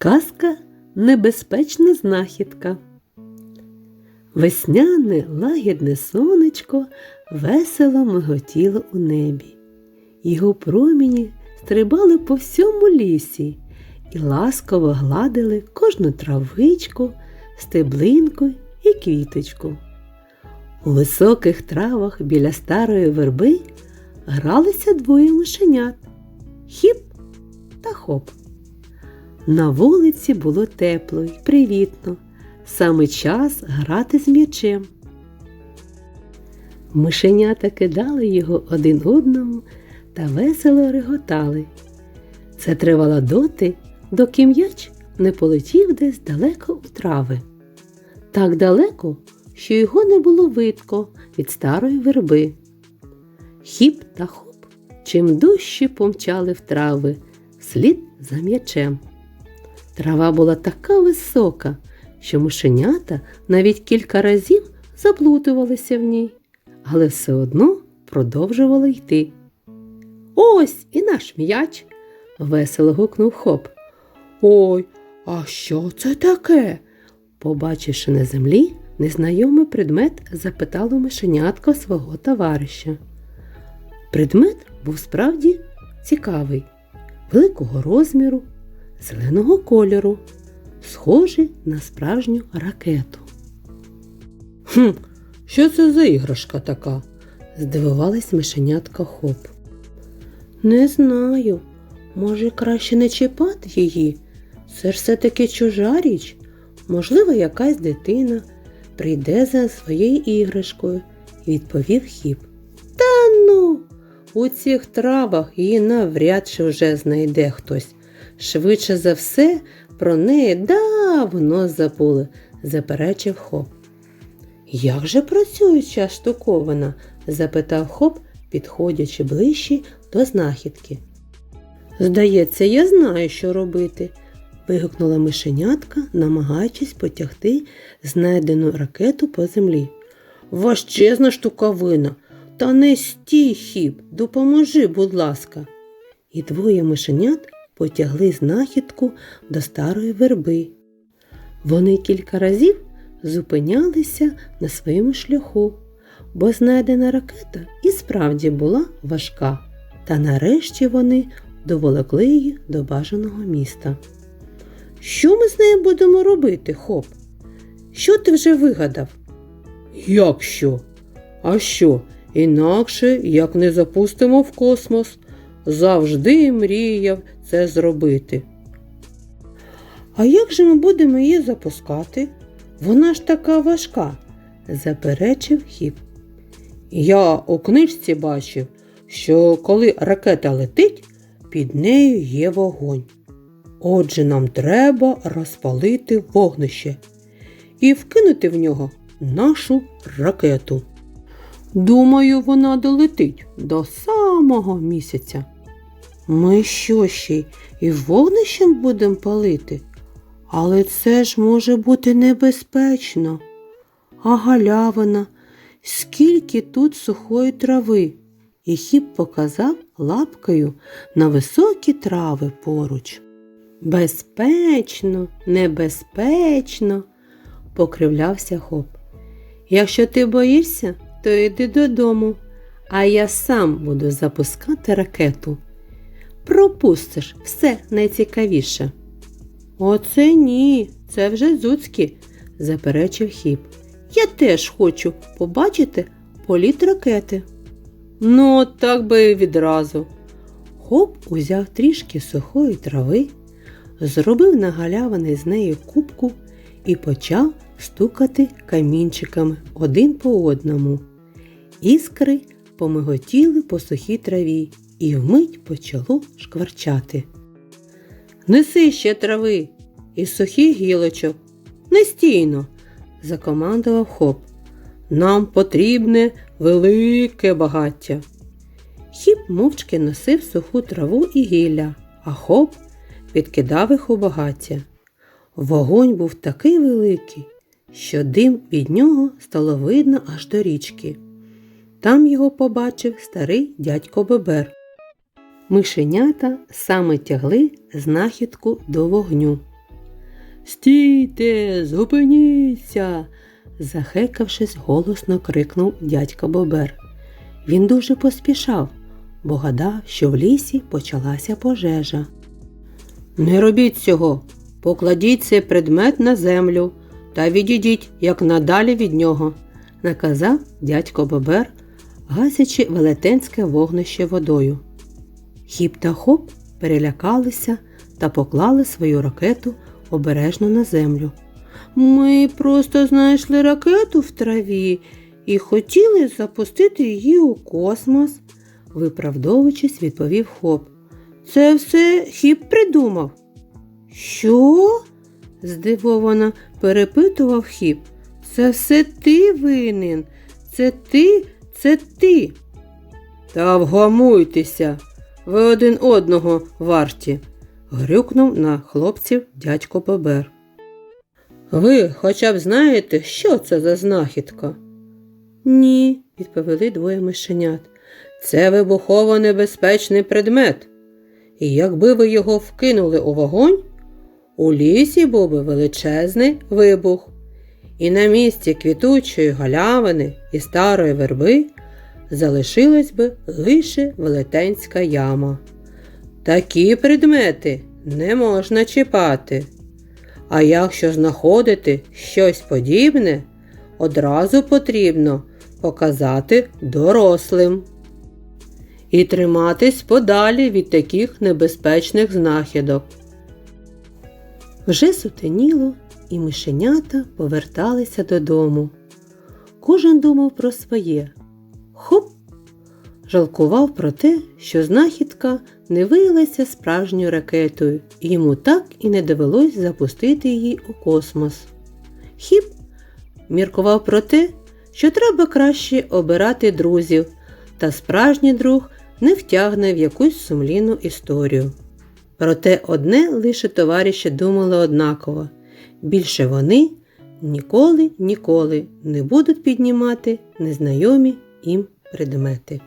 Казка небезпечна знахідка. Весняне лагідне сонечко весело миготіло у небі. Його проміні стрибали по всьому лісі і ласково гладили кожну травичку, стеблинку і квіточку. У високих травах біля старої верби гралися двоє мишенят хіп та хоп. На вулиці було тепло й привітно. Саме час грати з м'ячем. Мишенята кидали його один одному та весело реготали. Це тривало доти, доки м'яч не полетів десь далеко у трави. Так далеко, що його не було видко від старої верби. Хіп та хоп чим дужче помчали в трави, вслід за м'ячем. Трава була така висока, що мишенята навіть кілька разів заплутувалися в ній, але все одно продовжували йти. Ось і наш м'яч. весело гукнув хоп. Ой, а що це таке? Побачивши на землі незнайомий предмет, запитало мишенятко свого товариша. Предмет був справді цікавий, великого розміру, зеленого кольору, схожий на справжню ракету. Хм, що це за іграшка така? здивувалась мишенятка хоп. Не знаю. Може, краще не чіпати її. Це ж все-таки чужа річ. Можливо, якась дитина прийде за своєю іграшкою, відповів хіп. Та ну, у цих травах її навряд чи вже знайде хтось. Швидше за все, про неї давно забули, заперечив хоп. Як же працює ця штуковина? запитав хоп, підходячи ближче до знахідки. Здається, я знаю, що робити, вигукнула мишенятка, намагаючись потягти знайдену ракету по землі. Важчезна штуковина, та не стій хіп, допоможи, будь ласка. І двоє мишенят потягли знахідку до старої верби. Вони кілька разів зупинялися на своєму шляху, бо знайдена ракета і справді була важка, та нарешті вони доволокли її до бажаного міста. Що ми з нею будемо робити, хоп? Що ти вже вигадав? Як що? А що? Інакше як не запустимо в космос, завжди мріяв це зробити. А як же ми будемо її запускати? Вона ж така важка, заперечив хіп. Я у книжці бачив, що коли ракета летить, під нею є вогонь. Отже, нам треба розпалити вогнище і вкинути в нього нашу ракету. Думаю, вона долетить до самого місяця. Ми що ще і вогнищем будемо палити? Але це ж може бути небезпечно. А галявина, скільки тут сухої трави. І хіп показав лапкою на високі трави поруч. Безпечно, небезпечно, покривлявся хоп. Якщо ти боїшся, то йди додому, а я сам буду запускати ракету. Пропустиш все найцікавіше. Оце ні, це вже зуцькі, заперечив хіп. Я теж хочу побачити політ ракети. Ну, так би відразу. Хоп узяв трішки сухої трави, зробив на галявини з неї кубку і почав стукати камінчиками один по одному. Іскри помиготіли по сухій траві і вмить почало шкварчати. Неси ще трави і сухих гілочок. Нестійно, закомандував хоп. Нам потрібне велике багаття. Хіп мовчки носив суху траву і гілля, а хоп підкидав їх у багаття. Вогонь був такий великий, що дим від нього стало видно аж до річки. Там його побачив старий дядько Бебер. Мишенята саме тягли знахідку до вогню. Стійте, зупиніться. захекавшись, голосно крикнув дядько Бобер. Він дуже поспішав, бо гадав, що в лісі почалася пожежа. Не робіть цього, покладіть цей предмет на землю та відійдіть як надалі від нього, наказав дядько Бобер, гасячи велетенське вогнище водою. Хіп та хоп перелякалися та поклали свою ракету обережно на землю. Ми просто знайшли ракету в траві і хотіли запустити її у космос, виправдовуючись, відповів хоп. Це все хіп придумав. Що? здивовано перепитував хіп. Це все ти винен. Це ти, це ти. Та вгамуйтеся, ви один одного варті, грюкнув на хлопців дядько Бобер. Ви хоча б знаєте, що це за знахідка? Ні, відповіли двоє мишенят. Це вибухово небезпечний предмет. І якби ви його вкинули у вогонь, у лісі був би величезний вибух, і на місці квітучої галявини і старої верби залишилась би лише велетенська яма. Такі предмети не можна чіпати. А якщо знаходити щось подібне, одразу потрібно показати дорослим. І триматись подалі від таких небезпечних знахідок. Вже сутеніло, і мишенята поверталися додому. Кожен думав про своє. Хоп! Жалкував про те, що знахідка не виявилася справжньою ракетою, і йому так і не довелось запустити її у космос. Хіп міркував про те, що треба краще обирати друзів, та справжній друг не втягне в якусь сумлінну історію. Проте одне лише товариші думали однаково більше вони ніколи ніколи не будуть піднімати незнайомі їм предмети.